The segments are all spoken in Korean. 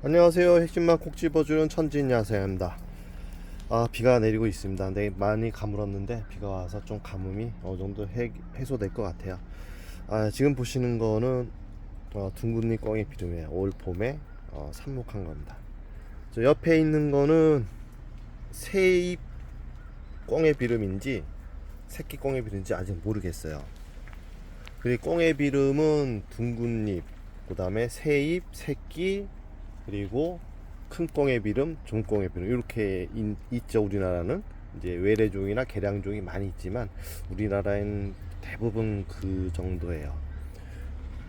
안녕하세요. 핵심만 콕 집어주는 천진 야생입니다. 아 비가 내리고 있습니다. 네, 많이 가물었는데 비가 와서 좀 가뭄이 어느 정도 해, 해소될 것 같아요. 아, 지금 보시는 거는 어, 둥근잎 꽝의 비름이에요. 올 봄에 어, 삽목한 겁니다. 저 옆에 있는 거는 새잎 꽝의 비름인지 새끼 꽝의 비름인지 아직 모르겠어요. 그리고 꽝의 비름은 둥근잎, 그 다음에 새잎, 새끼, 그리고 큰 꽁의 비름, 중꽁의 비름 이렇게 인- 있죠 우리나라는 이제 외래종이나 개량종이 많이 있지만 우리나라엔 대부분 그 정도예요.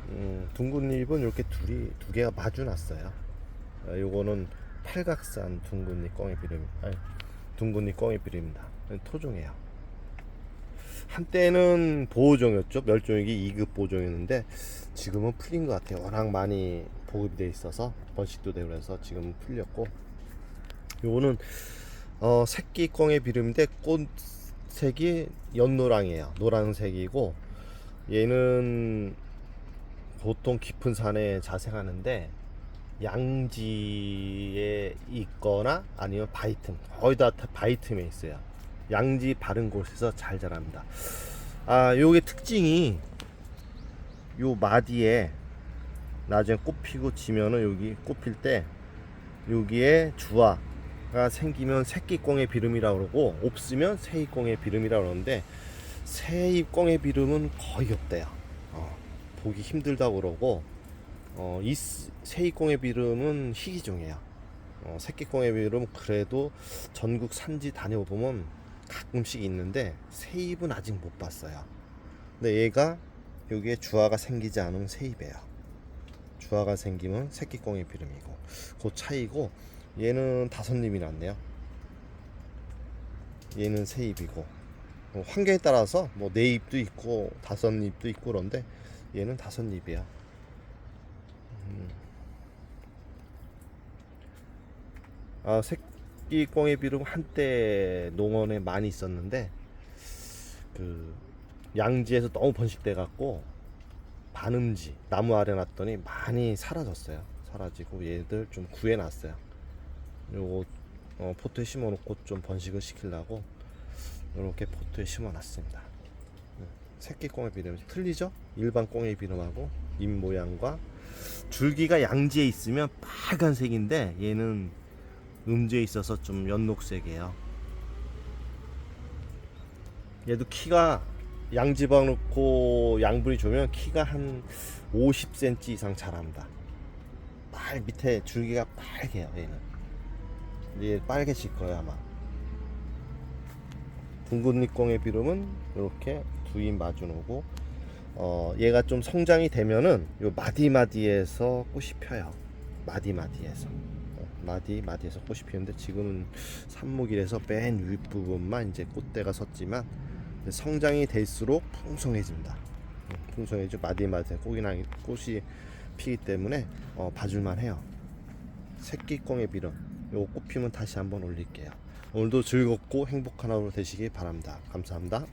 음, 둥근잎은 이렇게 둘이 두 개가 마주 났어요. 아, 요거는 팔각산 둥근잎 꽁의 비름, 아니 둥근잎 꽁의 비름입니다. 토종이에요. 한때는 보호종이었죠. 멸종위기 2급 보호종이었는데 지금은 풀린 것 같아요. 워낙 많이 보급이 돼 있어서 번식도 되고 그래서 지금 풀렸고 요거는 어, 새끼 꽁의 비름인데 꽃색이 연노랑이에요. 노란색이고 얘는 보통 깊은 산에 자생하는데 양지에 있거나 아니면 바이틈 거의 다 바이틈에 있어요. 양지 바른 곳에서 잘 자랍니다. 아, 요게 특징이 요 마디에 나중에 꽃 피고 지면은 여기 꽃 필 때 여기에 주화가 생기면 새끼꽁의 비름이라 그러고 없으면 새잎꽁의 비름이라 그러는데 새잎꽁의 비름은 거의 없대요. 어, 보기 힘들다고 그러고 어, 이 스- 새잎꽁의 비름은 희귀종이에요. 어, 새끼꽁의 비름은 그래도 전국 산지 다녀보면 가끔씩 있는데 세입은 아직 못 봤어요. 근데 얘가 여기에 주화가 생기지 않은 세입이에요. 주화가 생기면 새끼꽁이 비름이고 그 차이고 얘는 다섯님이 났네요. 얘는 세입이고 뭐 환경에 따라서 뭐 네 입도 있고 다섯 입도 있고 그런데 얘는 다섯 입이야. 음. 아, 색 60의 비름 한때 농원에 많이 있었는데 그 양지에서 너무 번식돼 갖고 반음지 나무 아래 놨더니 많이 사라졌어요. 사라지고 얘들 좀 구해 놨어요. 요거 어, 포트에 심어 놓고 좀 번식을 시키려고 이렇게 포트에 심어 놨습니다. 네. 새끼 꽁의 비름 틀리죠? 일반 꽁의 비름하고 입 모양과 줄기가 양지에 있으면 빨간색인데 얘는 음지에 있어서 좀 연녹색이에요. 얘도 키가 양지방 넣고 양분이 좋으면 키가 한 50cm 이상 자랍니다. 빨 밑에 줄기가 빨개요 얘는. 얘 빨개질 거예요 아마. 둥근잎꽁의 비름은 이렇게 두입 마주 오고 어 얘가 좀 성장이 되면은 요 마디마디에서 꽃이 펴요. 마디마디에서. 어, 마디 마디에서 꽃이 피는데 지금은 삽목이라서 맨 윗부분만 이제 꽃대가 섰지만 성장이 될수록 풍성해집니다. 음, 풍성해져 마디 마디 꽃이나 꽃이 피기 때문에 어, 봐줄만 해요. 새끼꽁의 비름 요거 꽃 피면 다시 한번 올릴게요. 오늘도 즐겁고 행복한 하루 되시길 바랍니다. 감사합니다.